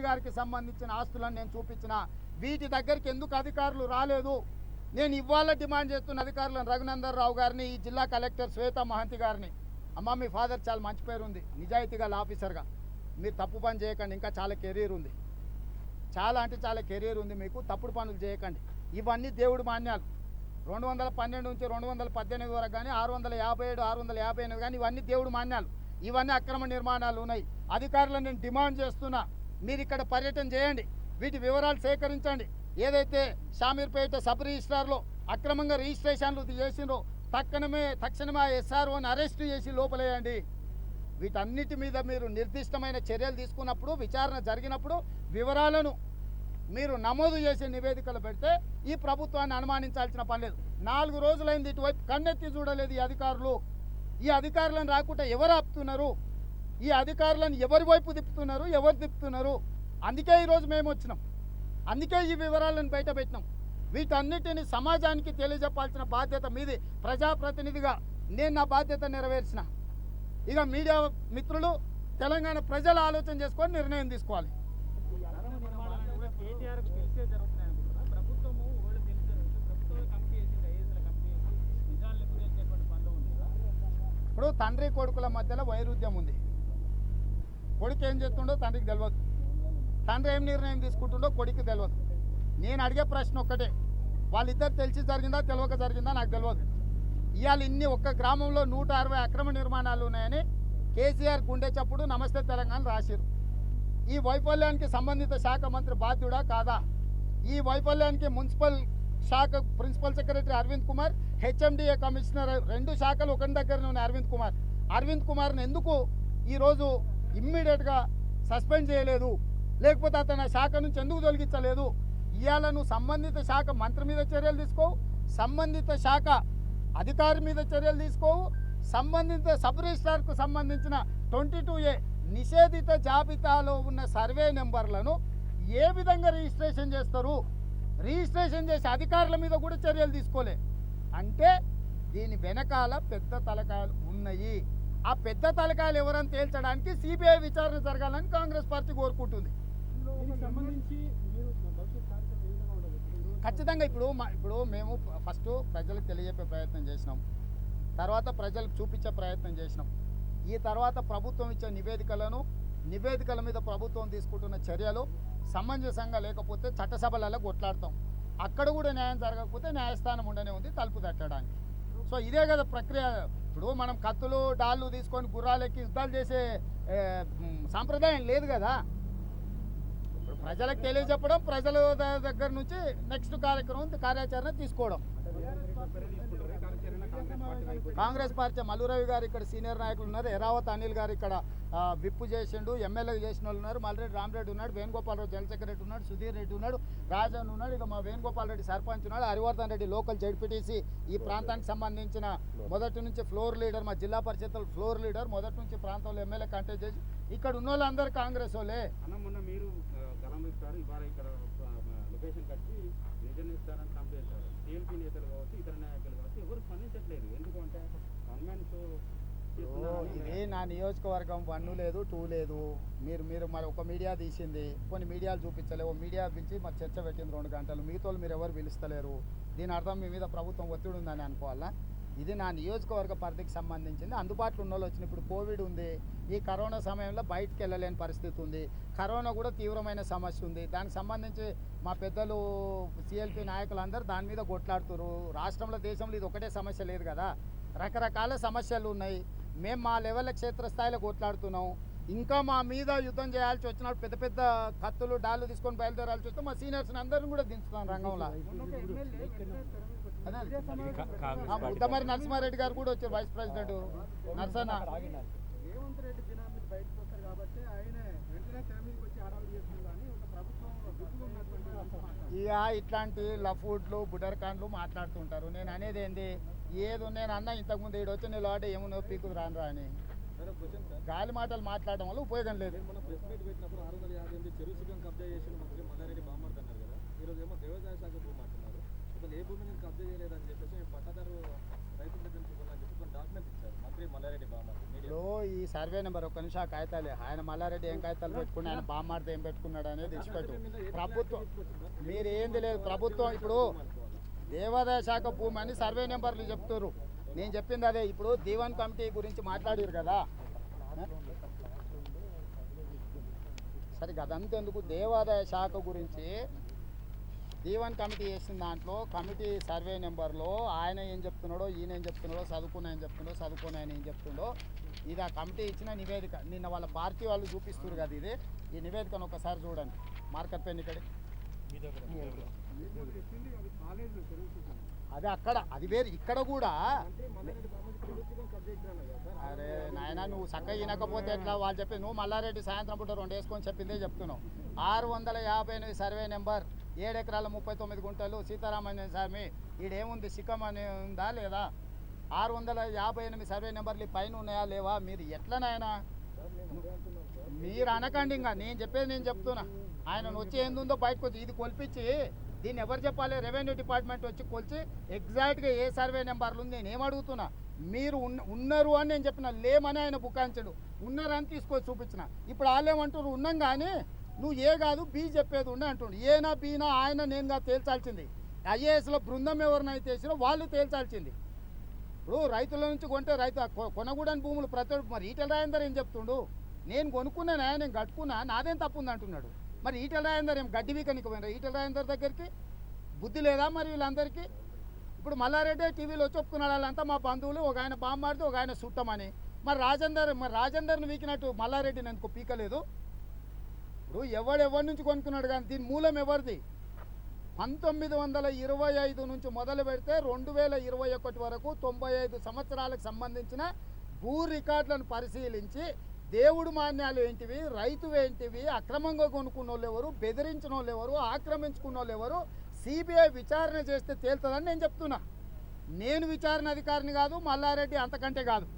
మంత్రి గారికి సంబంధించిన ఆస్తులను నేను చూపించిన. వీటి దగ్గరికి ఎందుకు అధికారులు రాలేదు? నేను ఇవాళ డిమాండ్ చేస్తున్న అధికారులను రఘునందర్ రావు గారిని ఈ జిల్లా కలెక్టర్ శ్వేత మహంతి గారిని. అమ్మ మీ ఫాదర్ చాలా మంచి పేరు ఉంది. నిజాయితీగా ఆఫీసర్గా. మీరు తప్పు పని చేయకండి. ఇంకా చాలా కెరీర్ ఉంది. చాలా అంటే చాలా కెరీర్ ఉంది మీకు. తప్పుడు పనులు చేయకండి. ఇవన్నీ దేవుడి మాన్యాలు. రెండు వందల పన్నెండు నుంచి రెండు వందల పద్దెనిమిది వరకు కానీ ఆరు వందల యాభై ఏడు ఆరు వందల యాభై ఎనిమిది కానీ ఇవన్నీ దేవుడు మాన్యాలు. ఇవన్నీ అక్రమ నిర్మాణాలు ఉన్నాయి. అధికారులను నేను డిమాండ్ చేస్తున్నా. మీరు ఇక్కడ పర్యటన చేయండి. వీటి వివరాలు సేకరించండి. ఏదైతే షామీర్పేట సబ్ రిజిస్ట్రార్లో అక్రమంగా రిజిస్ట్రేషన్లు చేసినో తక్షణమే తక్షణమే ఆ ఎస్ఆర్ఓని అరెస్ట్ చేసి లోపలేయండి. వీటన్నిటి మీద మీరు నిర్దిష్టమైన చర్యలు తీసుకున్నప్పుడు విచారణ జరిగినప్పుడు వివరాలను మీరు నమోదు చేసే నివేదికలు పెడితే ఈ ప్రభుత్వాన్ని అనుమానించాల్సిన పని లేదు. నాలుగు రోజులైంది ఇటువైపు కన్నెత్తి చూడలేదు ఈ అధికారులు. ఈ అధికారులను రాకుండా ఎవరు ఆపుతున్నారు? ఈ అధికారులను ఎవరి వైపు తిప్పుతున్నారు ఎవరు తిప్పుతున్నారు? అందుకే ఈరోజు మేము వచ్చినాం. అందుకే ఈ వివరాలను బయట పెట్టినాం. వీటన్నిటిని సమాజానికి తెలియజెప్పాల్సిన బాధ్యత మీది ప్రజాప్రతినిధిగా నేను నా బాధ్యత నెరవేర్చిన. ఇక మీడియా మిత్రులు తెలంగాణ ప్రజలు ఆలోచన చేసుకొని నిర్ణయం తీసుకోవాలి. ఇప్పుడు తండ్రి కొడుకుల మధ్యలో వైరుధ్యం ఉంది. కొడుకు ఏం చేస్తుండో తండ్రికి తెలియదు తండ్రి ఏం నిర్ణయం తీసుకుంటుండో కొడుకు తెలియదు నేను అడిగే ప్రశ్న ఒక్కటే. వాళ్ళిద్దరు తెలిసి జరిగిందా తెలియక జరిగిందా నాకు తెలియదు ఇవాళ ఇన్ని ఒక్క గ్రామంలో నూట అరవై అక్రమ నిర్మాణాలు ఉన్నాయని కేసీఆర్ గుండె చప్పుడు నమస్తే తెలంగాణ రాసిరు ఈ వైఫల్యానికి సంబంధిత శాఖ మంత్రి బాధ్యుడా కాదా? ఈ వైఫల్యానికి మున్సిపల్ శాఖ principal secretary Arvind Kumar HMDA commissioner రెండు శాఖలు ఒకరి దగ్గరనే ఉన్నాయి అరవింద్ కుమార్. అరవింద్ కుమార్ని ఎందుకు ఈరోజు ఇమ్మీడియట్గా సస్పెండ్ చేయలేదు. లేకపోతే అతను శాఖ నుంచి ఎందుకు తొలగించలేదు? ఇవాళ నువ్వు సంబంధిత శాఖ మంత్రి మీద చర్యలు తీసుకోవు సంబంధిత శాఖ అధికారి మీద చర్యలు తీసుకోవు సంబంధిత సబ్ రిజిస్ట్రార్కు సంబంధించిన ట్వంటీ టూ ఏ నిషేధిత జాబితాలో ఉన్న సర్వే నెంబర్లను ఏ విధంగా రిజిస్ట్రేషన్ చేస్తారు? రిజిస్ట్రేషన్ చేసే అధికారుల మీద కూడా చర్యలు తీసుకోలే. అంటే దీని వెనకాల పెద్ద తలకాయలు ఉన్నాయి. ఆ పెద్ద తలకాయలు ఎవరని తేల్చడానికి సిబిఐ విచారణ జరగాలని కాంగ్రెస్ పార్టీ కోరుకుంటుంది. ఖచ్చితంగా ఇప్పుడు ఇప్పుడు మేము ఫస్ట్ ప్రజలకు తెలియజెప్పే ప్రయత్నం చేసినాం. తర్వాత ప్రజలకు చూపించే ప్రయత్నం చేసినాం. ఈ తర్వాత ప్రభుత్వం ఇచ్చే నివేదికలను నివేదికల మీద ప్రభుత్వం తీసుకుంటున్న చర్యలు సమంజసంగా లేకపోతే చట్టసభలలో కొట్లాడతాం. అక్కడ కూడా న్యాయం జరగకపోతే న్యాయస్థానం ఉండనే ఉంది తలుపు తట్టడానికి. సో ఇదే కదా ప్రక్రియ. ఇప్పుడు మనం కత్తులు డాళ్ళు తీసుకొని గుర్రాలెక్కి యుద్ధాలు చేసే సాంప్రదాయం లేదు కదా. ఇప్పుడు ప్రజలకు తెలియజెప్పడం ప్రజల దగ్గర నుంచి నెక్స్ట్ కార్యక్రమం కార్యాచరణ తీసుకోవడం. కాంగ్రెస్ పార్టీ మల్లురవి గారు ఇక్కడ సీనియర్ నాయకులు ఉన్నారు. ఎరావత్ అనిల్ గారు ఇక్కడ విప్పు చేసిండు. ఎమ్మెల్యే చేసిన వాళ్ళు ఉన్నారు. మల్రెడ్డి రామరెడ్డి ఉన్నాడు. వేణుగోపాల్ రెడ్డి సెక్రటరీ ఉన్నాడు. సుధీర్ రెడ్డి ఉన్నాడు. రాజన్ ఉన్నాడు. ఇక మా వేణుగోపాల్ రెడ్డి సర్పంచ్ ఉన్నాడు. హరివర్ధన్ రెడ్డి లోకల్ జడ్పీటీసీ ఈ ప్రాంతానికి సంబంధించిన మొదటి నుంచి ఫ్లోర్ లీడర్ మా జిల్లా పరిషత్ ఫ్లోర్ లీడర్ మొదటి నుంచి ప్రాంతంలో ఎమ్మెల్యే కంటెస్ట్ చేసి ఇక్కడ ఉన్న వాళ్ళందరూ కాంగ్రెస్ వాళ్ళే. మొన్న మీరు గలం ఇస్తారు ఇవాళ ఇక్కడ లొకేషన్ కట్టి నిజం ఇస్తారని నేతలు ఎవరు స్పందించట్లేదు. ఎందుకంటే గవర్నమెంట్ ఇది నా నియోజకవర్గం వన్ లేదు టూ లేదు. మీరు మీరు మరి ఒక మీడియా తీసింది. కొన్ని మీడియాలు చూపించలేవు ఓ మీడియా పిలిచి మరి చర్చ పెట్టింది రెండు గంటలు. మిగతా మీరు ఎవరు పిలుస్తలేరు? దీని అర్థం మీ మీద ప్రభుత్వం ఒత్తిడి ఉందని అనుకోవాలా? ఇది నా నియోజకవర్గ పరిధికి సంబంధించింది. అందుబాటులో ఉన్న వాళ్ళు వచ్చిన ఇప్పుడు కోవిడ్ ఉంది. ఈ కరోనా సమయంలో బయటికి వెళ్ళలేని పరిస్థితి ఉంది. కరోనా కూడా తీవ్రమైన సమస్య ఉంది. దానికి సంబంధించి మా పెద్దలు సిఎల్పి నాయకులు అందరూ దాని మీద కొట్లాడుతున్నారు రాష్ట్రంలో దేశంలో ఇది ఒకటే సమస్య లేదు కదా. రకరకాల సమస్యలు ఉన్నాయి. మేము మా లెవెల్ క్షేత్రస్థాయిలో కొట్లాడుతున్నాం. ఇంకా మా మీద యుద్ధం చేయాల్సి వచ్చినప్పుడు పెద్ద పెద్ద కత్తులు డాళ్ళు తీసుకొని బయలుదేరాల్సి వస్తే మా సీనియర్స్ అందరిని కూడా దించుతాం రంగంలో. ఉత్తమరి నరసింహారెడ్డి గారు కూడా వచ్చారు వైస్ ప్రెసిడెంట్ నరసన్న. రేవంత్ రెడ్డి బయటకు వస్తారు కాబట్టి ఆయన వెంటనే వచ్చి ఒక ప్రభుత్వం. ఇక ఇట్లాంటి లఫూడ్లు బుడర్కాన్లు మాట్లాడుతుంటారు నేను అనేది ఏంది? ఏది నేను అన్న ఇంతకుముందు ఈడు వచ్చి నేను ఆడే ఏమున్నో పీకుదు రాను రా అని గాలి మాటలు మాట్లాడడం వల్ల ఉపయోగం లేదు. నేను మొన్న ప్రెస్ మీట్ పెట్టినప్పుడు ఆరు వందల యాభై ఎనిమిది చెరువు శిఖం కబ్జా చేసిన మంత్రి మల్లారెడ్డి బామ్మర్ది అన్నారు కదా. ఈరోజు ఏమో శాఖ అసలు ఏ భూమిని కబ్జా చేయలేదని చెప్పేసి మేము పట్టదారు రైతుల దగ్గర చెప్పి ఒక డాక్యుమెంట్స్ ఇచ్చారు. మంత్రి మల్లారెడ్డి ఈ సర్వే నెంబర్ ఒక నిమిషం ఆ కాగితాలే. ఆయన మల్లారెడ్డి ఏం కాగితాలు పెట్టుకుని ఆయన బామ్మాడితే ఏం పెట్టుకున్నాడు అనేది ఇచ్చిపెట్టు ప్రభుత్వం మీరు ఏంది లేదు ప్రభుత్వం ఇప్పుడు దేవాదాయ శాఖ భూమి అని సర్వే నెంబర్లు చెప్తారు నేను చెప్పింది అదే ఇప్పుడు దీవన్ కమిటీ గురించి మాట్లాడారు కదా. సరే అదంతా ఎందుకు? దేవాదాయ శాఖ గురించి దీవన్ కమిటీ చేసిన దాంట్లో కమిటీ సర్వే నెంబర్లో ఆయన ఏం చెప్తున్నాడో ఈయన ఏం చెప్తున్నాడో చదువుకున్న ఏం చెప్తున్నాడో చదువుకున్న ఆయన ఏం చెప్తుండో ఇది ఆ కమిటీ ఇచ్చిన నివేదిక. నిన్న వాళ్ళ పార్టీ వాళ్ళు చూపిస్తారు కదా ఇది. ఈ నివేదికను ఒకసారి చూడండి. మార్కర్ పెన్ ఇక్కడ. అది అక్కడ. అది వేరు. ఇక్కడ కూడా. అరే నాయన నువ్వు చక్కగా వినకపోతే ఎట్లా? వాళ్ళు చెప్పి నువ్వు మల్లారెడ్డి సాయంత్రం పూట రెండు వేసుకొని చెప్పిందే చెప్తున్నావు. ఆరు వందల యాభై ఎనిమిది సర్వే నెంబర్ ఏడు ఎకరాల ముప్పై తొమ్మిది గుంటలు సీతారామాంజన స్వామి ఈడేముంది సిక్కం అని ఉందా లేదా? ఆరు వందల యాభై ఎనిమిది సర్వే నెంబర్లు పైన ఉన్నాయా లేవా? మీరు ఎట్లా నాయనా? మీరు అనకండి ఇంకా. నేను చెప్పేది నేను చెప్తున్నా. ఆయన వచ్చి ఏందుందో బయటకు వచ్చి ఇది కొలిపించి దీన్ని ఎవరు చెప్పాలి? రెవెన్యూ డిపార్ట్మెంట్ వచ్చి కొలిచి ఎగ్జాక్ట్గా ఏ సర్వే నెంబర్లు ఉంది నేను అడుగుతున్నా మీరు ఉన్న ఉన్నారు అని నేను చెప్పిన. లేమని ఆయన బుకాయించడు. ఉన్నారని తీసుకొచ్చి చూపించిన. ఇప్పుడు వాళ్ళేమంటారు ఉన్నాం కానీ నువ్వు ఏ కాదు బి చెప్పేది ఉండే అంటుండు. ఏనా బీనా ఆయన నేనుగా తేల్చాల్సింది. ఐఏఎస్లో బృందం ఎవరినైతే వేసినా వాళ్ళు తేల్చాల్సింది. ఇప్పుడు రైతుల నుంచి కొంటే రైతు కొ- కొనగూడని భూములు ప్రతి మరి ఈటల రాయందర్ ఏం చెప్తుండు? నేను కొనుక్కున్నాను నేను కట్టుకున్నా నాదేం తప్పు ఉంది అంటున్నాడు. మరి ఈటల రాయందర్ ఏం గడ్డి వీకనికి పోయినా? ఈటల రాయందర్ దగ్గరికి బుద్ధి లేదా మరి వీళ్ళందరికీ? ఇప్పుడు మల్లారెడ్డి టీవీలో చెప్పుకున్నాడు వాళ్ళంతా మా బంధువులు ఒక ఆయన బామ్మాడితే ఒక ఆయన సుట్టమని. మరి రాజేందర్ మరి రాజేందర్ని వీకినట్టు మల్లారెడ్డిని ఎందుకు పీకలేదు? ఇప్పుడు ఎవడెవడి నుంచి కొనుక్కున్నాడు కానీ దీని మూలం ఎవరిది? పంతొమ్మిది వందల ఇరవై ఐదు నుంచి మొదలు పెడితే రెండు వేల ఇరవై ఒకటి వరకు తొంభై ఐదు సంవత్సరాలకు సంబంధించిన భూ రికార్డులను పరిశీలించి దేవుడు మాన్యాలు ఏంటివి రైతు ఏంటివి అక్రమంగా కొనుక్కున్న వాళ్ళు ఎవరు బెదిరించిన వాళ్ళు ఎవరు ఆక్రమించుకున్న వాళ్ళు ఎవరు సిబిఐ విచారణ చేస్తే తేలుతుందని నేను చెప్తున్నా. నేను విచారణ అధికారిని కాదు మల్లారెడ్డి అంతకంటే కాదు.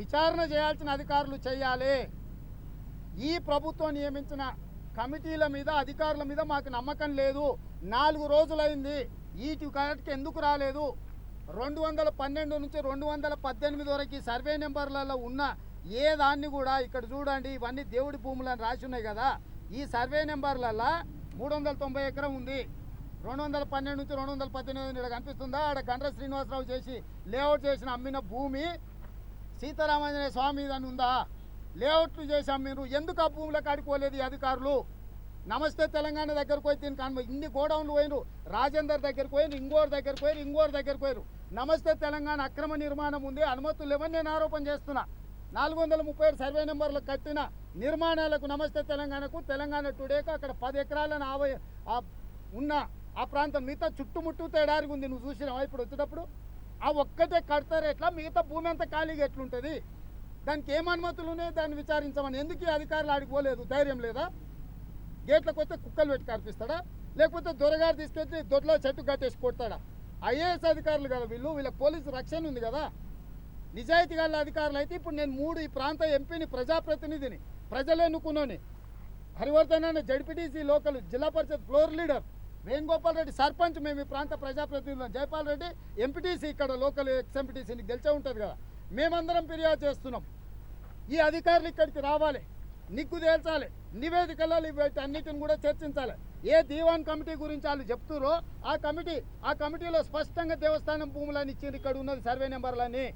విచారణ చేయాల్సిన అధికారులు చేయాలి. ఈ ప్రభుత్వం నియమించిన కమిటీల మీద అధికారుల మీద మాకు నమ్మకం లేదు. నాలుగు రోజులైంది. ఈటి కరెక్ట్కి ఎందుకు రాలేదు? రెండు వందల పన్నెండు నుంచి రెండు వందల పద్దెనిమిది వరకు ఈ సర్వే నెంబర్లలో ఉన్న ఏ దాన్ని కూడా ఇక్కడ చూడండి ఇవన్నీ దేవుడి భూములను రాసి ఉన్నాయి కదా. ఈ సర్వే నెంబర్లలో మూడు వందల తొంభై ఎకరం ఉంది. రెండు వందల పన్నెండు నుంచి రెండు వందల పద్దెనిమిది ఇక్కడ కనిపిస్తుందా? ఆడ గండ్ర శ్రీనివాసరావు చేసి లేఅవుట్ చేసిన అమ్మిన భూమి సీతారామాంజనేయ స్వామి దాన్ని ఉందా? లేఅవుట్లు చేశాం మీరు. ఎందుకు ఆ భూములకు ఆడుకోలేదు అధికారులు? నమస్తే తెలంగాణ దగ్గరకు పోయి దీనికి ఇన్ని గోడౌన్లు పోయినరు రాజేందర్ దగ్గరికి పోయిన ఇంగోరు దగ్గరికి పోయిరు ఇంగోరు దగ్గరికి పోయారు నమస్తే తెలంగాణ అక్రమ నిర్మాణం ఉంది అనుమతులు లేవని నేను ఆరోపణ చేస్తున్నా. నాలుగు వందల ముప్పై ఏడు సర్వే నెంబర్లు కట్టిన నిర్మాణాలకు నమస్తే తెలంగాణకు తెలంగాణ టుడేకు అక్కడ పది ఎకరాలను ఆవ ఉన్న ఆ ప్రాంతం మిగతా చుట్టుముట్టు తేడారి ఉంది. నువ్వు చూసినావా ఇప్పుడు వచ్చేటప్పుడు? ఆ ఒక్కటే కడతారు ఎట్లా? మిగతా భూమి అంతా ఖాళీగా ఎట్లుంటుంది? దానికి ఏం అనుమతులు ఉన్నాయి? దాన్ని విచారించమని. ఎందుకు అధికారులు ఆడికి పోలేదు? ధైర్యం లేదా? గేట్లకు వస్తే కుక్కలు పెట్టి కనిపిస్తాడా? లేకపోతే దొరగారు తీసుకెళ్ళి దొడ్లో చెట్టు కట్టేసి కొడతాడా? ఐఏఎస్ అధికారులు కదా వీళ్ళు. వీళ్ళ పోలీసు రక్షణ ఉంది కదా. నిజాయితీ గల అధికారులు అయితే ఇప్పుడు నేను మూడు ఈ ప్రాంత ఎంపీని ప్రజాప్రతినిధిని ప్రజలు ఎన్నుకున్నాను. హరివర్ధన్ అనే ZPTC local zilla parishad floor leader Venugopal Reddy sarpanch మేము ఈ ప్రాంత ప్రజాప్రతినిధులు. జయపాల్ రెడ్డి ఎంపీటీసీ ఇక్కడ లోకల్ ఎక్స్ ఎంపీటీసీని గెలిచే ఉంటుంది కదా. మేమందరం ఫిర్యాదు చేస్తున్నాం. ఈ అధికారులు ఇక్కడికి రావాలి నిగ్గు తేల్చాలి నివేదికలలో అన్నిటిని కూడా చర్చించాలి. ఏ దీవాన్ కమిటీ గురించి వాళ్ళు చెప్తురో ఆ కమిటీ ఆ కమిటీలో స్పష్టంగా దేవస్థానం భూములని ఇచ్చింది ఇక్కడ ఉన్నది సర్వే నెంబర్లని.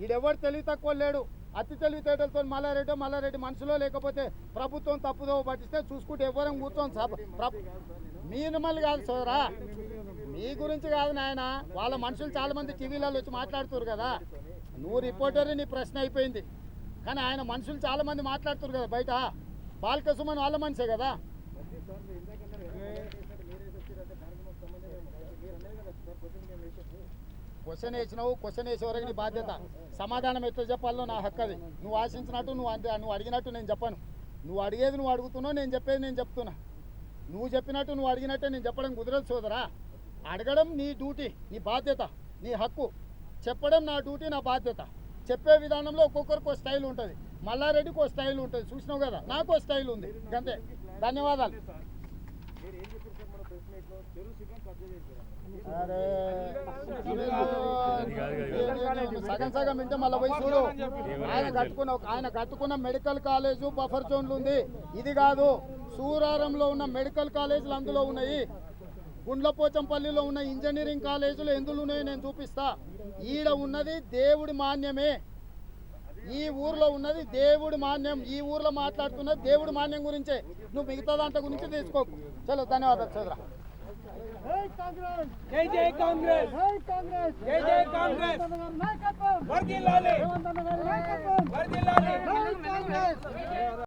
ఈడెవడు తెలివి తక్కువ లేడు. అతి తెలివితేటలతో మల్లారెడ్డి మల్లారెడ్డి మనసులో లేకపోతే ప్రభుత్వం తప్పుదో పట్టిస్తే చూసుకుంటే ఎవరం కూర్చొని సభ ప్ర- కాదు సోదరా మీ గురించి కాదు నాయన. వాళ్ళ మనుషులు చాలా మంది టీవీలలో వచ్చి మాట్లాడుతున్నారు కదా. నువ్వు రిపోర్టర్ నీ ప్రశ్న అయిపోయింది. కానీ ఆయన మనుషులు చాలా మంది మాట్లాడుతున్నారు కదా బయట. బాల్క సుమన్ వాళ్ళ మనిషే కదా. క్వశ్చన్ వేసినావు క్వశ్చన్ వేసే వరకు నీ బాధ్యత. సమాధానం ఎట్లా చెప్పాలో నా హక్కు అది. నువ్వు ఆశించినట్టు నువ్వు అంటే నువ్వు అడిగినట్టు నేను చెప్పను. నువ్వు అడిగేది నువ్వు అడుగుతున్నావు నేను చెప్పేది నేను చెప్తున్నా. నువ్వు చెప్పినట్టు నువ్వు అడిగినట్టే నేను చెప్పడం కుదరదు సోదరా. అడగడం నీ డ్యూటీ నీ బాధ్యత నీ హక్కు. చెప్పడం నా డ్యూటీ నా బాధ్యత. చెప్పే విధానంలో ఒక్కొక్కరికి ఒక స్టైల్ ఉంటుంది. మల్లారెడ్డికి ఒక స్టైల్ ఉంటుంది. చూసినావు కదా? నాకు ఒక స్టైల్ ఉంది. అంతే ధన్యవాదాలు. అరే. సగం సగం వింటే మళ్ళీ పోయి చూడు. ఆయన కట్టుకున్న ఒక- ఆయన కట్టుకున్న మెడికల్ కాలేజు బఫర్ జోన్లు ఉంది. ఇది కాదు. సూరారంలో ఉన్న మెడికల్ కాలేజీలు అందులో ఉన్నాయి. గుండ్లపోచంపల్లిలో ఉన్న ఇంజనీరింగ్ కాలేజీలు ఎందులో ఉన్నాయో నేను చూపిస్తా. ఈడ ఉన్నది దేవుడి మాన్యమే. ఈ ఊర్లో ఉన్నది దేవుడి మాన్యం. ఈ ఊర్లో మాట్లాడుతున్నది దేవుడి మాన్యం గురించే. నువ్వు మిగతా దాంట్లో గురించి తీసుకోకు. చలో ధన్యవాదాలు చదురా జై జై కాంగ్రెస్! జై కాంగ్రెస్!